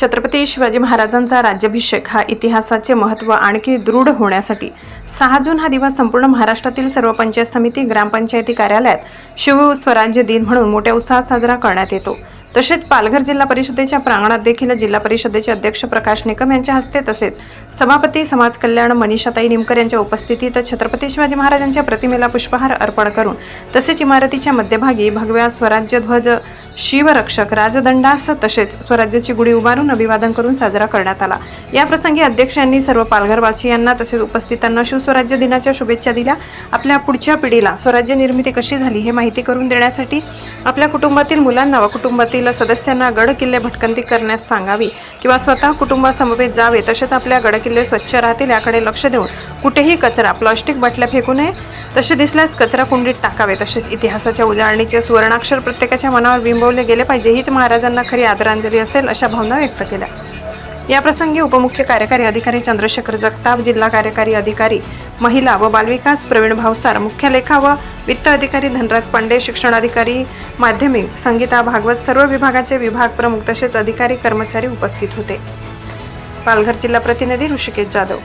छत्रपती शिवाजी महाराजांचा राज्याभिषेक हा इतिहासाचे महत्त्व आणखी दृढ होण्यासाठी. सहा जून हा दिवस संपूर्ण महाराष्ट्रातील सर्व पंचायत समिती ग्रामपंचायती कार्यालयात शिवस्वराज्य दिन म्हणून मोठ्या उत्साहात साजरा करण्यात येतो. तसेच पालघर जिल्हा परिषदेच्या प्रांगणात देखील जिल्हा परिषदेचे अध्यक्ष प्रकाश निकम यांच्या हस्ते तसेच सभापती समाज कल्याण मनीषाताई निमकर यांच्या उपस्थितीत छत्रपती शिवाजी महाराजांच्या प्रतिमेला पुष्पहार अर्पण करून तसेच इमारतीच्या मध्यभागी भगव्या स्वराज्य ध्वज शिवरक्षक राजदंडास तसेच स्वराज्याची गुढी उभारून अभिवादन करून साजरा करण्यात आला. याप्रसंगी अध्यक्ष यांनी सर्व पालघरवासियांना तसेच उपस्थितांना शिवस्वराज्य दिनाच्या शुभेच्छा दिल्या. आपल्या पुढच्या पिढीला स्वराज्य निर्मिती कशी झाली हे माहिती करून देण्यासाठी आपल्या कुटुंबातील मुलांना व कुटुंबातील सदस्यांना गडकिल्ले भटकंती करण्यास सांगावी किंवा स्वतः कुटुंबासमवेत जावे तसेच आपल्या गडकिल्ले स्वच्छ राहतील याकडे लक्ष देऊन कुठेही कचरा प्लॉस्टिक बाटल्या फेकू नये तसे दिसल्यास कचरा कुंडीत टाकावे तसेच इतिहासाच्या उजाळणीचे सुवर्णाक्षर प्रत्येकाच्या मनावर बिंबवले गेले पाहिजे हीच महाराजांना खरी आदरांजली असेल अशा भावना व्यक्त केल्या. या प्रसंगी उपमुख्य कार्यकारी अधिकारी चंद्रशेखर जगताप जिल्हा कार्यकारी अधिकारी महिला व बालविकास प्रवीण भावसार मुख्य लेखा व वित्त अधिकारी धनराज पांडे शिक्षणाधिकारी माध्यमिक संगीता भागवत सर्व विभागाचे विभाग प्रमुख तसेच अधिकारी कर्मचारी उपस्थित होते. पालघर जिल्हा प्रतिनिधी ऋषिकेश जाधव.